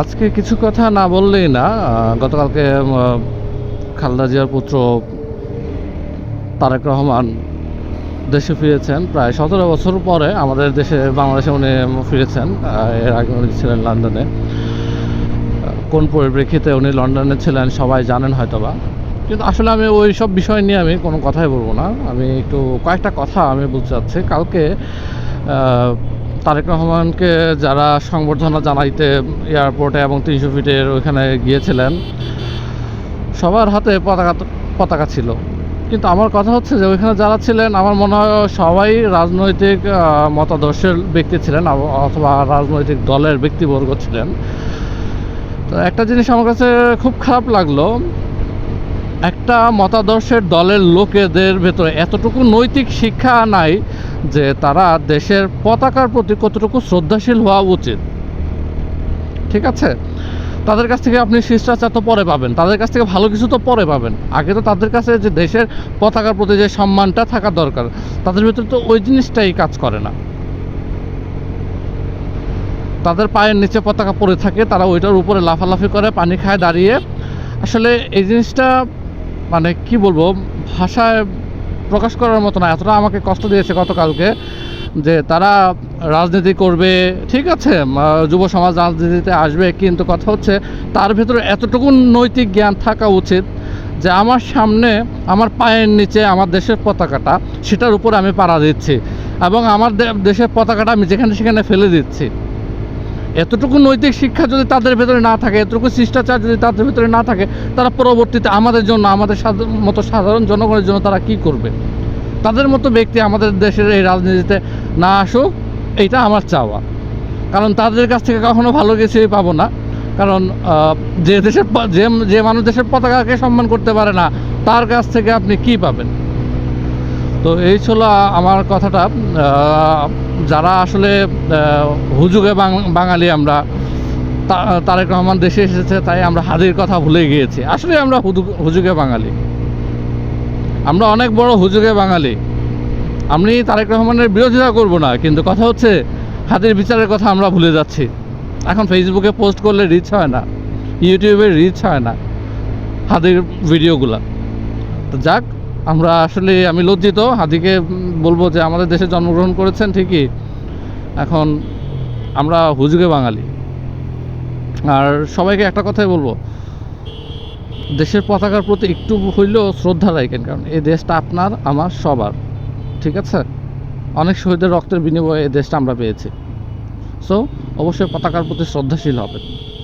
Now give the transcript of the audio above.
আজকে কিছু কথা না বললেই না গতকালকে খালদা জিয়ার পুত্র তারেক রহমান দেশে ফিরেছেন। প্রায় সতেরো বছর পরে আমাদের দেশে, বাংলাদেশে উনি ফিরেছেন এর আগে উনি ছিলেন লন্ডনে। কোন পরিপ্রেক্ষিতে উনি লন্ডনে ছিলেন সবাই জানেন হয়তোবা। কিন্তু আসলে আমি ওই সব বিষয় নিয়ে আমি কোনো কথাই বলব না। আমি একটু কয়েকটা কথা আমি বলতে চাচ্ছি। কালকে তারেক রহমানকে যারা সংবর্ধনা জানাইতে এয়ারপোর্টে এবং তিনশো ফিটের ওইখানে গিয়েছিলেন, সবার হাতে পতাকা পতাকা ছিল। কিন্তু আমার কথা হচ্ছে যে ওইখানে যারা ছিলেন, আমার মনে হয় সবাই রাজনৈতিক মতাদর্শের ব্যক্তি ছিলেন অথবা রাজনৈতিক দলের ব্যক্তিবর্গ ছিলেন। তো একটা জিনিস আমার কাছে খুব খারাপ লাগল, একটা মতাদর্শের দলের লোকেদের ভেতরে এতটুকু নৈতিক শিক্ষা নাই যে তারা দেশের পতাকার প্রতি কতটুকু শ্রদ্ধাশীল হওয়া উচিত। ঠিক আছে? তাদের কাছ থেকে আপনি শিষ্টাচার তো পরে পাবেন, তাদের কাছ থেকে ভালো কিছু তো পরে পাবেন। আগে তো তাদের কাছে যে দেশের পতাকার প্রতি যে সম্মানটা থাকা দরকার, তাদের ভিতরে তো ওই জিনিসটাই কাজ করে না। তাদের পায়ের নিচে পতাকা পড়ে থাকে, তারা ওইটার উপরে লাফালাফি করে, পানি খায়, দাঁড়িয়ে। আসলে এই জিনিসটা মানে কি বলব, ভাষায় প্রকাশ করার মতো না, এতটা আমাকে কষ্ট দিয়েছে গতকালকে যে তারা রাজনীতি করবে, ঠিক আছে যুব সমাজ রাজনীতিতে আসবে, কিন্তু কথা হচ্ছে তার ভেতরে এতটুকু নৈতিক জ্ঞান থাকা উচিত যে আমার সামনে, আমার পায়ের নিচে আমার দেশের পতাকাটা, সেটার উপর আমি পাড়া দিচ্ছি এবং আমার দেশের পতাকাটা আমি যেখানে সেখানে ফেলে দিচ্ছি। এতটুকু নৈতিক শিক্ষা যদি তাদের ভেতরে না থাকে, এতটুকু শিষ্টাচার যদি তাদের ভেতরে না থাকে, তারা পরবর্তীতে আমাদের জন্য, আমাদের মতো সাধারণ জনগণের জন্য তারা কি করবে? তাদের মতো ব্যক্তি আমাদের দেশের এই রাজনীতিতে না আসুক এইটা আমার চাওয়া। কারণ তাদের কাছ থেকে কখনো ভালো কিছুই পাবো না। কারণ যে দেশের যে যে মানুষ দেশের পতাকাকে সম্মান করতে পারে না, তার কাছ থেকে আপনি কি পাবেন? তো এই ছিল আমার কথাটা। যারা আসলে হুজুগে বাঙালি আমরা তারেক রহমান দেশে এসেছে, তাই আমরা হাদির কথা ভুলে গিয়েছি। আসলে আমরা হুজুগে বাঙালি। আমরা অনেক বড় হুজুগে বাঙালি। আমি তারেক রহমানের বিরোধিতা করব না, কিন্তু কথা হচ্ছে, হাদির বিচারের কথা আমরা ভুলে যাচ্ছি। এখন ফেসবুকে পোস্ট করলে রিচ হয় না ইউটিউবে রিচ হয় না, হাদির ভিডিওগুলা তো যাক আমরা আসলে আমি লজ্জিত। হাদিকে বলব যে আমাদের দেশে জন্মগ্রহণ করেছেন ঠিকই। এখন আমরা হুজুগে বাঙালি। আর সবাইকে একটা কথাই বলব। দেশের পতাকার প্রতি একটু হইলেও শ্রদ্ধা রাখেন, কারণ এই দেশটা আপনার, আমার, সবার। ঠিক আছে? অনেক শহীদের রক্তের বিনিময়ে এই দেশটা আমরা পেয়েছি। সো অবশ্যই পতাকার প্রতি শ্রদ্ধাশীল হবেন।